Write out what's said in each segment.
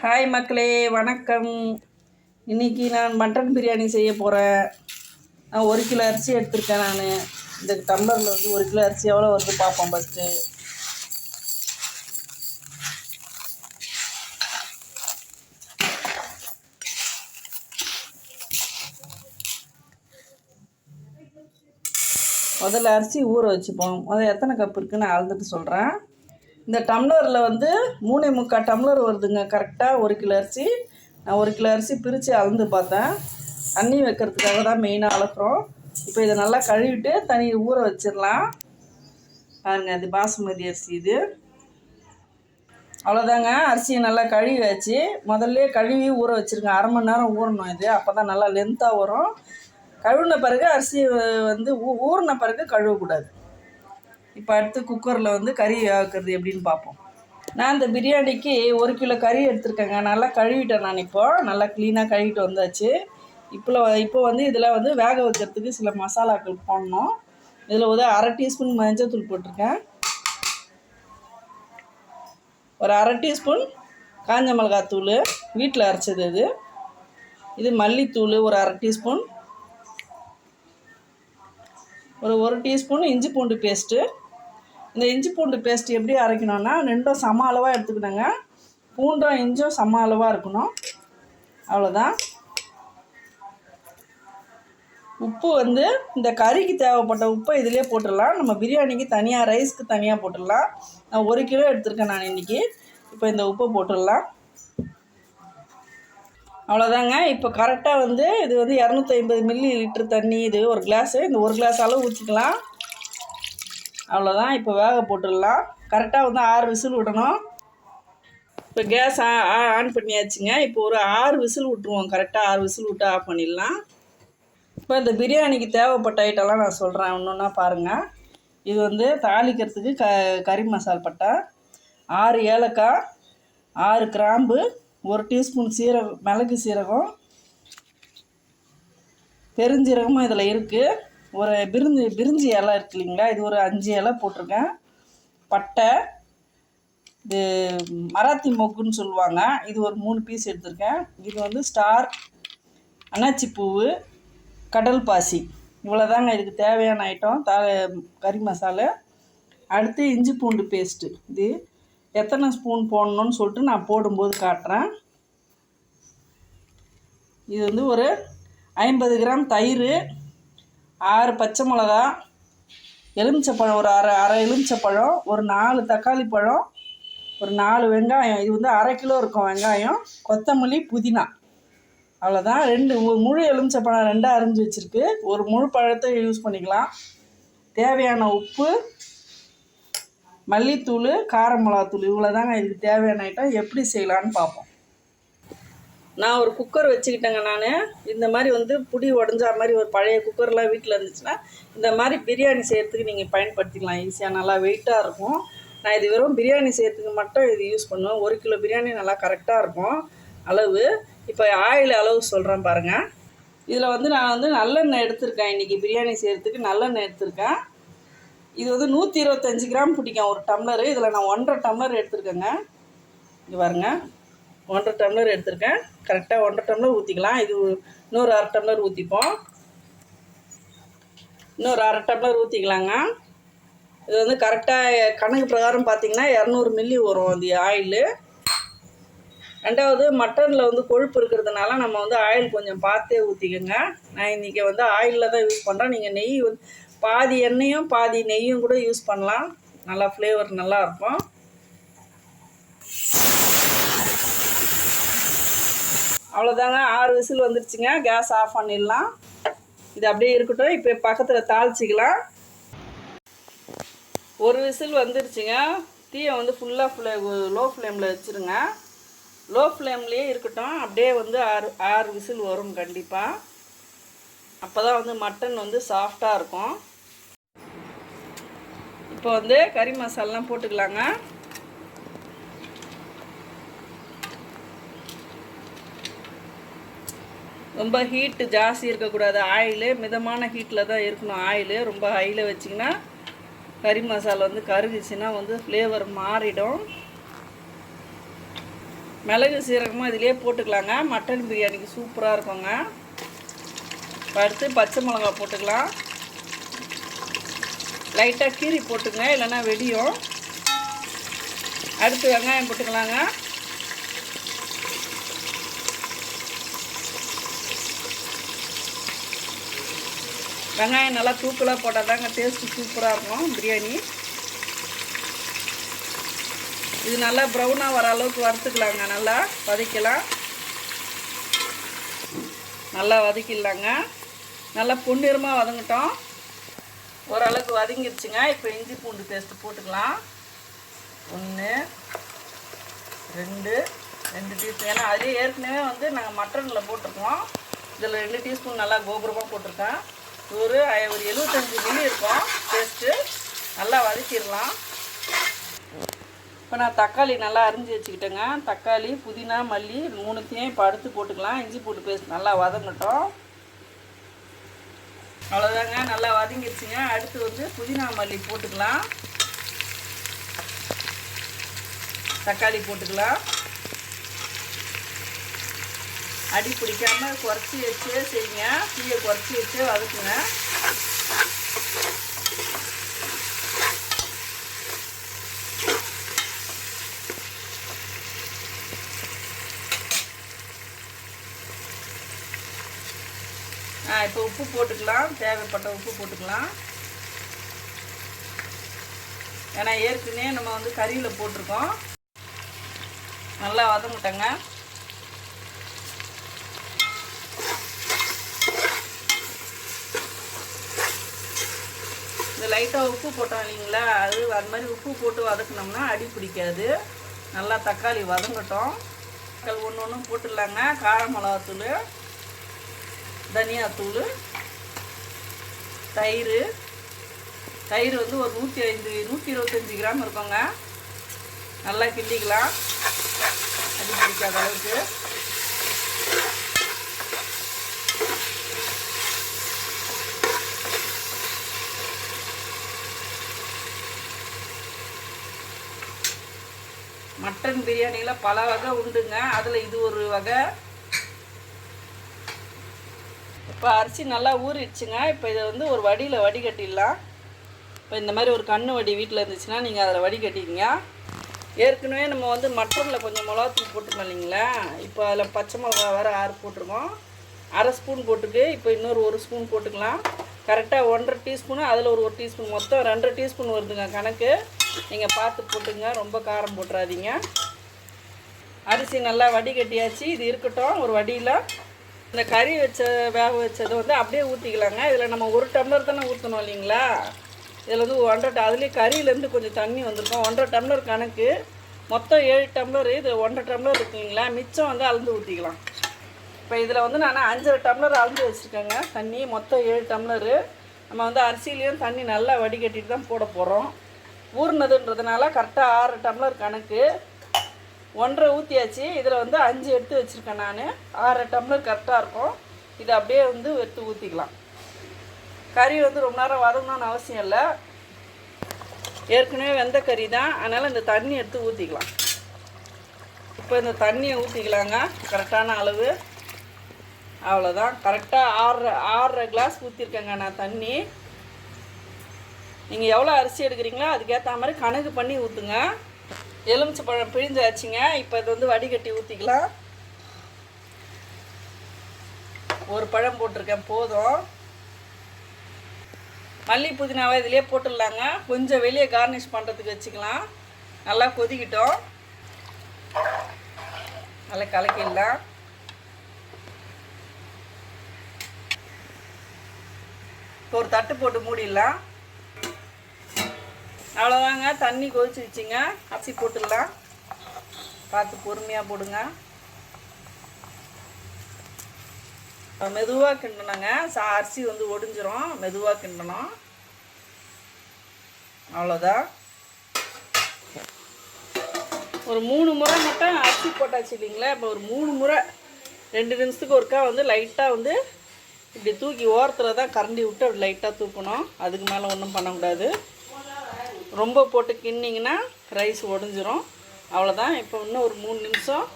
Hi மக்களே வணக்கம். இன்னைக்கு நான் மட்டன் பிரியாணி செய்ய போகிறேன் நான் ஒரு கிலோ அரிசி எடுத்திருக்கேன் நான். இந்த டம்ளரில் வந்து ஒரு கிலோ அரிசி எவ்வளோ வருது பார்ப்போம் ஃபஸ்ட்டு முதல்ல அரிசி ஊற வச்சுப்போம். முதல்ல எத்தனை கப் இருக்குன்னு அளந்துட்டு சொல்கிறேன் இந்த டம்ளரில் வந்து மூணே முக்கால் டம்ளர் வருதுங்க. கரெக்டாக ஒரு கிலோ அரிசி. நான் ஒரு கிலோ அரிசி பிரித்து அளந்து பார்த்தேன். தண்ணி வைக்கிறதுக்காக தான் மெயினாக அளக்குறோம். இப்போ இதை நல்லா கழுவிட்டு தண்ணி ஊற வச்சிடலாம். பாருங்கள் இது பாசுமதி அரிசி இது. அவ்வளோதாங்க அரிசியை நல்லா கழுவி வச்சு முதல்ல கழுவி ஊற வச்சுருங்க. அரை மணி நேரம் ஊறணும் இது. அப்போ தான் நல்லா லென்த்தாக வரும். கழுவின பிறகு அரிசி வந்து ஊ ஊறின பிறகு கழுவக்கூடாது. இப்போ அடுத்து குக்கரில் வந்து கறி ஆக்குறது எப்படின்னு பார்ப்போம் நான் இந்த பிரியாணிக்கு ஒரு கிலோ கறி எடுத்திருக்கேங்க. நல்லா கழுவிட்டேன் நான் இப்போ. நல்லா க்ளீனாக கழுவிட்டு வந்தாச்சு. இப்போ இப்போ வந்து இதில் வந்து வேக வைக்கிறதுக்கு சில மசாலாக்கள் போடணும். இதில் ஒரு அரை டீஸ்பூன் மஞ்சள் தூள் போட்டிருக்கேன். ஒரு அரை டீஸ்பூன் காஞ்ச மிளகாத்தூள் வீட்டில் அரைச்சது இது. இது மல்லித்தூள் ஒரு அரை டீஸ்பூன். ஒரு ஒரு டீஸ்பூன் இஞ்சி பூண்டு பேஸ்ட்டு. இந்த இஞ்சி பூண்டு பேஸ்ட் எப்படி அரைக்கணும்னா ரெண்டும் சம அளவாக எடுத்துக்கணுங்க பூண்டும் இஞ்சும் சம அளவாக இருக்கணும். அவ்வளோதான் உப்பு வந்து இந்த கறிக்கு தேவைப்பட்ட உப்பை இதிலே போட்டுடலாம். நம்ம பிரியாணிக்கு தனியாக ரைஸ்க்கு தனியாக போட்டுடலாம். நான் ஒரு கிலோ எடுத்திருக்கேன் நான் இன்றைக்கி இப்போ இந்த உப்பை போட்டுடலாம். அவ்வளோதாங்க இப்போ கரெக்டாக வந்து இது வந்து இரநூத்தி ஐம்பது மில்லி லிட்டர் தண்ணி இது ஒரு கிளாஸு இந்த ஒரு கிளாஸ் அளவு ஊற்றிக்கலாம் அவ்வளோதான் இப்போ வேக போட்டுடலாம். கரெக்டாக வந்து ஆறு விசில் விடணும். இப்போ கேஸ் ஆன் பண்ணியாச்சுங்க. இப்போ ஒரு ஆறு விசில் விட்ருவோம் கரெக்டாக ஆறு விசில் விட்டு ஆஃப் பண்ணிடலாம். இப்போ இந்த பிரியாணிக்கு தேவைப்பட்ட ஐட்டம்லாம் நான் சொல்கிறேன் ஒன்று பாருங்கள் இது வந்து தாளிக்கிறதுக்கு க கறி மசால் பட்டை ஆறு ஏலக்காய் ஆறு கிராம்பு ஒரு டீஸ்பூன் சீரகம் மிளகு சீரகம் பெருஞ்சீரகமும் இதில் இருக்குது ஒரு பிரிஞ்சு பிரிஞ்சி இலை இருக்கு இல்லைங்களா? இது ஒரு அஞ்சு இலை போட்டிருக்கேன். பட்டை இது மராத்தி மொக்குன்னு சொல்லுவாங்க. இது ஒரு மூணு பீஸ் எடுத்திருக்கேன். இது வந்து ஸ்டார் அன்னாச்சி பூவு கடல் பாசி. இவ்வளோதாங்க இதுக்கு தேவையான ஐட்டம் தா கறி மசாலா. அடுத்து இஞ்சி பூண்டு பேஸ்ட்டு இது எத்தனை ஸ்பூன் போடணும்னு சொல்லிட்டு நான் போடும்போது காட்டுறேன். இது வந்து ஒரு ஐம்பது கிராம் தயிர் ஆறு பச்சை மிளகா எலுமிச்சப்பழம் ஒரு அரை அரை எலுமிச்சப்பழம் ஒரு நாலு தக்காளி பழம் ஒரு நாலு வெங்காயம். இது வந்து அரை கிலோ இருக்கும் வெங்காயம். கொத்தமல்லி புதினா. அவ்வளோதான் ரெண்டு முழு எலுமிச்சப்பழம் ரெண்டாக அரிஞ்சு வச்சுருக்கு. ஒரு முழு பழத்தை யூஸ் பண்ணிக்கலாம். தேவையான உப்பு மல்லித்தூள் கார மிளகாத்தூள் இவ்வளோ தாங்க இதுக்கு தேவையான ஐட்டம் எப்படி செய்யலான்னு பார்ப்போம். நான் ஒரு குக்கர் வச்சுக்கிட்டேங்க நான். இந்த மாதிரி வந்து புடி உடஞ்சா மாதிரி ஒரு பழைய குக்கர்லாம் வீட்டில் இருந்துச்சுன்னா இந்த மாதிரி பிரியாணி செய்கிறதுக்கு நீங்கள் பயன்படுத்திக்கலாம். ஈஸியாக நல்லா வெயிட்டாக இருக்கும். நான் இது வெறும் பிரியாணி செய்கிறதுக்கு மட்டும் இது யூஸ் பண்ணுவேன். ஒரு கிலோ பிரியாணி நல்லா கரெக்டாக இருக்கும். அளவு. இப்போ ஆயில் அளவு சொல்கிறேன் பாருங்கள் இதில் வந்து நான் வந்து நல்லெண்ணெய் எடுத்திருக்கேன். இன்றைக்கி பிரியாணி செய்கிறதுக்கு நல்லெண்ணெய் எடுத்திருக்கேன். இது வந்து நூற்றி இருபத்தஞ்சி கிராம் பிடிக்கும். ஒரு டம்ளரு இதில் நான் ஒன்றரை டம்ளர் எடுத்திருக்கேங்க. இங்கே பாருங்க. ஒன்றரை டம்ளர் எடுத்திருக்கேன். கரெக்டாக ஒன்றரை டம்ளர் ஊற்றிக்கலாம் இது இன்னொரு அரை டம்ளர் ஊற்றிப்போம் இன்னொரு அரை டம்ளர் ஊற்றிக்கலாங்க இது வந்து கரெக்டாக கணக்கு பிரகாரம் பார்த்தீங்கன்னா இரநூறு மில்லி வரும் அந்த ஆயிலு ரெண்டாவது மட்டனில் வந்து கொழுப்பு இருக்கிறதுனால நம்ம வந்து ஆயில் கொஞ்சம் பார்த்தே ஊற்றிக்கோங்க நான் இன்றைக்கி வந்து ஆயிலில் தான் யூஸ் பண்ணுறேன் நீங்கள் நெய் வந்து பாதி எண்ணெயும் பாதி நெய்யும் கூட யூஸ் பண்ணலாம். நல்லா ஃப்ளேவர் நல்லாயிருக்கும் அவ்வளோதாங்க ஆறு விசில் வந்துருச்சுங்க. கேஸ் ஆஃப் பண்ணிடலாம். இது அப்படியே இருக்கட்டும். இப்போ பக்கத்தில் தாளிச்சிக்கலாம். ஒரு விசில் வந்துருச்சுங்க. தீயை வந்து ஃபுல்லாக ஃப்ளே லோ ஃப்ளேமில் வச்சுருங்க. லோ ஃப்ளேம்லேயே இருக்கட்டும். அப்படியே வந்து ஆறு ஆறு விசில் வரும் கண்டிப்பாக அப்போ தான் வந்து மட்டன் வந்து சாஃப்டாக இருக்கும். இப்போ வந்து கறி மசாலாம் போட்டுக்கலாங்க. ரொம்ப ஹீட்டு ஜாஸ்தி இருக்கக்கூடாது. ஆயிலு மிதமான ஹீட்டில் தான் இருக்கணும். ஆயிலு ரொம்ப ஹையில் வச்சிங்கன்னா கறி மசாலா வந்து கருகிச்சின்னா வந்து ஃப்ளேவர் மாறிடும். மிளகு சீரகமும் இதிலே போட்டுக்கலாங்க. மட்டன் பிரியாணிக்கு சூப்பராக இருக்குங்க. அடுத்து பச்சை மிளகா போட்டுக்கலாம். லைட்டாக கீரி போட்டுங்க இல்லைன்னா வெடியும். அடுத்து வெங்காயம் போட்டுக்கலாங்க. வெங்காயம் நல்லா தூக்கலாக போட்டால் தாங்க டேஸ்ட்டு சூப்பராக இருக்கும் பிரியாணி. இது நல்லா ப்ரௌனாக வர அளவுக்கு வறுத்துக்கலாங்க நல்லா வதக்கலாம். நல்லா வதக்கிடலாங்க. நல்லா பொன்னிறமாக வதங்கட்டும். ஓரளவுக்கு வதங்கிருச்சுங்க இப்போ இஞ்சி பூண்டு பேஸ்ட்டு போட்டுக்கலாம். ஒன்று ரெண்டு ரெண்டு டீஸ்பூன் ஏன்னா அதே ஏற்கனவே வந்து நாங்கள் மட்டனில் போட்டிருக்கோம். இதில் ரெண்டு டீஸ்பூன் நல்லா கோபுரமாக போட்டிருக்கேன். ஒரு ஒரு எழுபத்தஞ்சி மில்லி இருக்கும். பேஸ்ட்டு நல்லா வதக்கிடலாம். இப்போ நான் தக்காளி நல்லா அரிஞ்சு வச்சுக்கிட்டேங்க. தக்காளி புதினா மல்லி மூணுத்தையும் இப்போ அடுத்து போட்டுக்கலாம். இஞ்சி பூண்டு பேஸ்ட் நல்லா வதங்கட்டும். அவ்வளோதாங்க நல்லா வதங்கிடுச்சுங்க. அடுத்து வந்து புதினா மல்லி போட்டுக்கலாம். தக்காளி போட்டுக்கலாம். அடி பிடிக்காம குறைச்சி வச்சே செய்யுங்க. தீயை குறைச்சி வச்சே வதக்குங்க. ஆ இப்போ உப்பு போட்டுக்கலாம். தேவைப்பட்ட உப்பு போட்டுக்கலாம். ஏன்னா ஏற்கனவே நம்ம வந்து கறியில் போட்டிருக்கோம். நல்லா வதங்கிட்டங்க. லைட்டாக உப்பு போட்டோம் இல்லைங்களா? அது அது மாதிரி உப்பு போட்டு வதக்குனோம்னா அடி பிடிக்காது. நல்லா தக்காளி வதங்கட்டும். தக்காளி ஒன்று ஒன்றும் போட்டுடலாங்க. கார மிளகாத்தூள் தனியாத்தூள் தயிர். தயிர் வந்து ஒரு நூற்றி ஐந்து நூற்றி இருபத்தஞ்சி கிராம் இருக்குங்க. நல்லா கிண்டிக்கலாம். அடி பிடிக்காத அளவுக்கு. மட்டன் பிரியாணியில் பல வகை உண்டுங்க. அதில் இது ஒரு வகை. இப்போ அரிசி நல்லா ஊறிடுச்சுங்க. இப்போ இதை வந்து ஒரு வடியில் வடிகட்டிடலாம். இப்போ இந்த மாதிரி ஒரு கண்ணு வடி வீட்டில் இருந்துச்சுன்னா நீங்கள் அதில் வடிகட்டிக்கிங்க ஏற்கனவே நம்ம வந்து மட்டனில் கொஞ்சம் மிளகாத்தூள் போட்டுருக்கோம் இல்லைங்களா? இப்போ அதில் பச்சை மிளகா வேறு ஆறு போட்டிருக்கோம். அரை ஸ்பூன் போட்டுக்கு இப்போ இன்னொரு ஒரு ஸ்பூன் போட்டுக்கலாம். கரெக்டாக ஒன்றரை டீஸ்பூனு அதில் ஒரு ஒரு டீஸ்பூன். மொத்தம் ரெண்டரை டீஸ்பூன் வருதுங்க கணக்கு. நீங்கள் பார்த்து போட்டுங்க. ரொம்ப காரம் போட்டுறாதீங்க. அரிசி நல்லா வடிகட்டியாச்சு இது இருக்கட்டும். ஒரு வடியில் இந்த கறி வச்ச வேக வச்சதை வந்து அப்படியே ஊற்றிக்கலாங்க இதில் நம்ம ஒரு டம்ளர் தானே ஊற்றணும் இல்லைங்களா? இதில் வந்து ஒன்றரை அதுலேயே கறியிலேருந்து கொஞ்சம் தண்ணி வந்திருக்கும். ஒன்றரை டம்ளர் கணக்கு. மொத்தம் ஏழு டம்ளர். இது ஒன்றரை டம்ளர் இருக்குங்களா இல்லைங்களா? மிச்சம் வந்து அளந்து ஊற்றிக்கலாம் இப்போ இதில் வந்து நான் அஞ்சரை டம்ளர் அளந்து வச்சுருக்கேங்க. தண்ணி மொத்தம் ஏழு டம்ளரு. நம்ம வந்து அரிசியிலையும் தண்ணி நல்லா வடிகட்டிட்டு தான் போட போகிறோம் ஊறினதுன்றதுனால கரெக்டாக ஆறு டம்ளர் கணக்கு. ஒன்றரை ஊற்றியாச்சு இதில் வந்து அஞ்சு எடுத்து வச்சுருக்கேன் நான். ஆறு டம்ளர் கரெக்டாக இருக்கும். இதை அப்படியே வந்து எடுத்து ஊற்றிக்கலாம் கறி வந்து ரொம்ப நேரம் வதங்கணும்னு அவசியம் இல்லை. ஏற்கனவே வெந்த கறி தான். அதனால் இந்த தண்ணி எடுத்து ஊற்றிக்கலாம் இப்போ இந்த தண்ணியை ஊற்றிக்கலாங்க கரெக்டான அளவு. அவ்வளோதான் கரெக்டாக ஆறரை ஆறரை கிளாஸ் ஊற்றிருக்கேங்க நான் தண்ணி. நீங்கள் எவ்வளோ அரிசி எடுக்கிறீங்களோ அதுக்கேற்ற மாதிரி கணக்கு பண்ணி ஊற்றுங்க எலுமிச்சை பழம் பிழிஞ்சாச்சுங்க இப்போ இது வந்து வடிகட்டி ஊற்றிக்கலாம் ஒரு பழம் போட்டிருக்கேன் போதும். மல்லி புதினாவை இதிலே போட்டுடலாங்க. கொஞ்சம் வெளியே கார்னிஷ் பண்ணுறதுக்கு வச்சுக்கலாம். நல்லா கொதிக்கிட்டோம். நல்லா கலக்கிடலாம். ஒரு தட்டு போட்டு மூடிடலாம். அவ்வளோதாங்க தண்ணி கொதிச்சிருச்சுங்க அரிசி போட்டுடலாம். பார்த்து பொறுமையாக போடுங்க. மெதுவாக கிண்டணுங்க. சா அரிசி வந்து ஒடிஞ்சிரும். மெதுவாக கிண்டணும். அவ்வளோதான் ஒரு மூணு முறை மட்டும் அரிசி போட்டாச்சு இல்லைங்களா? இப்போ ஒரு மூணு முறை ரெண்டு நிமிஷத்துக்கு ஒருக்கா வந்து லைட்டாக வந்து இப்படி தூக்கி ஓரத்தில் தான் கரண்டி விட்டு அப்படி லைட்டாக தூக்கணும். அதுக்கு மேலே ஒன்றும் பண்ணக்கூடாது ரொம்ப போட்டு கிண்டிங்கன்னா ரைஸ் உடஞ்சிரும். அவ்வளோதான் இப்போ இன்னும் ஒரு மூணு நிமிஷம்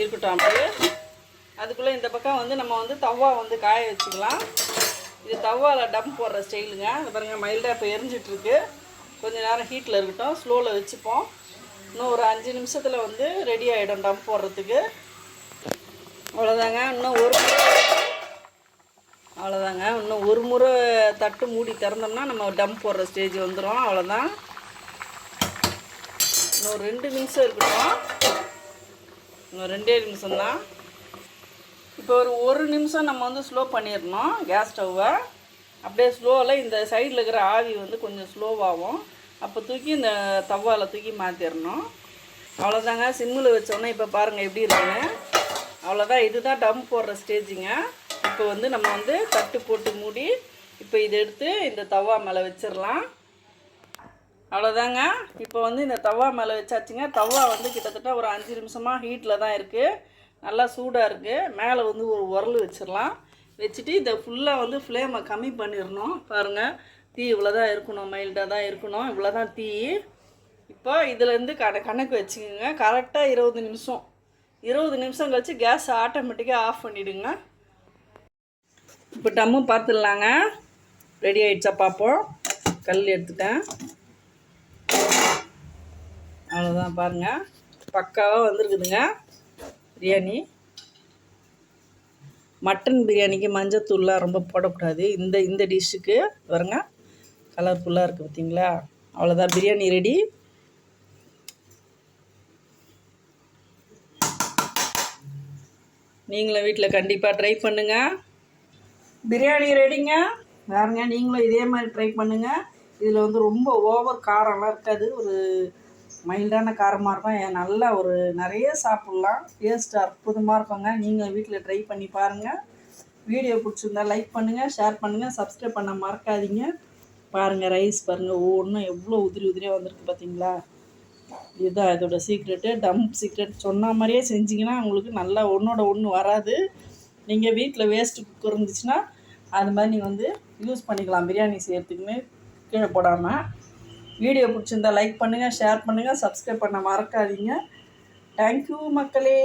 இருக்கட்டும் அப்படியே. அதுக்குள்ளே இந்த பக்கம் வந்து நம்ம வந்து தவா வந்து காய வச்சுக்கலாம். இது தவாவில் டம் போடுற ஸ்டைலுங்க அது பாருங்கள் மைல்டாக இப்போ எரிஞ்சிட்ருக்கு. கொஞ்சம் நேரம் ஹீட்டில் இருக்கட்டும். ஸ்லோவில் வச்சுப்போம். இன்னும் ஒரு அஞ்சு நிமிஷத்தில் வந்து ரெடி ஆகிடும் டம் போடுறதுக்கு. அவ்வளோதாங்க இன்னும் ஒரு அவ்வளோதாங்க இன்னும் ஒரு முறை தட்டு மூடி திறந்தோம்னா நம்ம டம் போடுற ஸ்டேஜ் வந்துடும் அவ்வளோதான் இன்னும் ரெண்டு நிமிஷம் இருக்கட்டும். இன்னும் ரெண்டே நிமிஷம் தான் இப்போ ஒரு ஒரு நிமிஷம் நம்ம வந்து ஸ்லோ பண்ணிடணும் கேஸ் ஸ்டவ்வை அப்படியே ஸ்லோவில் இந்த சைடில் இருக்கிற ஆவி வந்து கொஞ்சம் ஸ்லோவாகும் அப்போ தூக்கி இந்த தவாவில் தூக்கி மாற்றிடணும் அவ்வளோதாங்க சிம்மில் வச்சோன்னே இப்போ பாருங்கள் எப்படி இருக்குன்னு. அவ்வளோதான் இதுதான் டம் போடுற ஸ்டேஜுங்க இப்போ வந்து நம்ம வந்து தட்டு போட்டு மூடி இப்போ இதை எடுத்து இந்த தவா மேலே வச்சிடலாம். அவ்வளோதாங்க இப்போ வந்து இந்த தவா மேலே வச்சாச்சுங்க. தவா வந்து கிட்டத்தட்ட ஒரு அஞ்சு நிமிஷமாக ஹீட்டில் தான் இருக்குது நல்லா சூடாக இருக்குது மேலே வந்து ஒரு உரல் வச்சிடலாம். வச்சுட்டு இதை ஃபுல்லாக வந்து ஃப்ளேமை கம்மி பண்ணிடணும். பாருங்கள் தீ இவ்வளோ தான் இருக்கணும் மைல்டாக தான் இருக்கணும். இவ்வளோ தான் தீ. இப்போ இதுலேருந்து கண கணக்கு வச்சுக்கோங்க. கரெக்டாக இருபது நிமிஷம். இருபது நிமிஷம் கழித்து கேஸ் ஆட்டோமேட்டிக்காக ஆஃப் பண்ணிவிடுங்க இப்போ டம்மு பார்த்துடலாங்க. ரெடி ஆகிடுச்சா பார்ப்போம். கல் எடுத்துட்டேன். அவ்வளோதான் பாருங்கள் பக்காவாக வந்துருக்குதுங்க. பிரியாணி. மட்டன் பிரியாணிக்கு மஞ்சத்தூள்லாம் ரொம்ப போடக்கூடாது. இந்த இந்த டிஷ்ஷுக்கு பாருங்க. கலர்ஃபுல்லாக இருக்குது பார்த்தீங்களா? அவ்வளோதான் பிரியாணி ரெடி நீங்களும் வீட்டில் கண்டிப்பாக ட்ரை பண்ணுங்கள் பிரியாணி ரெடிங்க பாருங்க நீங்களும் இதே மாதிரி ட்ரை பண்ணுங்கள் இதில் வந்து ரொம்ப ஓவர் காரம்லாம் இருக்காது. ஒரு மைல்டான காரமாக இருக்கும். ஏன் நல்லா ஒரு நிறைய சாப்பிட்லாம். டேஸ்ட் அற்புதமாக இருக்குங்க. நீங்கள் வீட்டில் ட்ரை பண்ணி பாருங்கள் வீடியோ பிடிச்சிருந்தா லைக் பண்ணுங்கள் ஷேர் பண்ணுங்கள் சப்ஸ்கிரைப் பண்ண மறக்காதீங்க. பாருங்கள் ரைஸ் பாருங்கள் ஒவ்வொன்றும் எவ்வளோ உதிரி உதிரியாக வந்திருக்கு பார்த்தீங்களா இதுதான் இதோட சீக்ரெட்டு டம் சீக்ரெட் சொன்ன மாதிரியே செஞ்சிங்கன்னா உங்களுக்கு நல்லா ஒன்றோட ஒன்று வராது. நீங்கள் வீட்டில் வேஸ்ட்டு குக்கர் இருந்துச்சுன்னா அது மாதிரி நீங்கள் வந்து யூஸ் பண்ணிக்கலாம். பிரியாணி செய்கிறதுக்குமே கீழே போடாமல் வீடியோ பிடிச்சிருந்தா லைக் பண்ணுங்கள் ஷேர் பண்ணுங்கள் சப்ஸ்கிரைப் பண்ண மறக்காதீங்க. தேங்க்யூ மக்களே.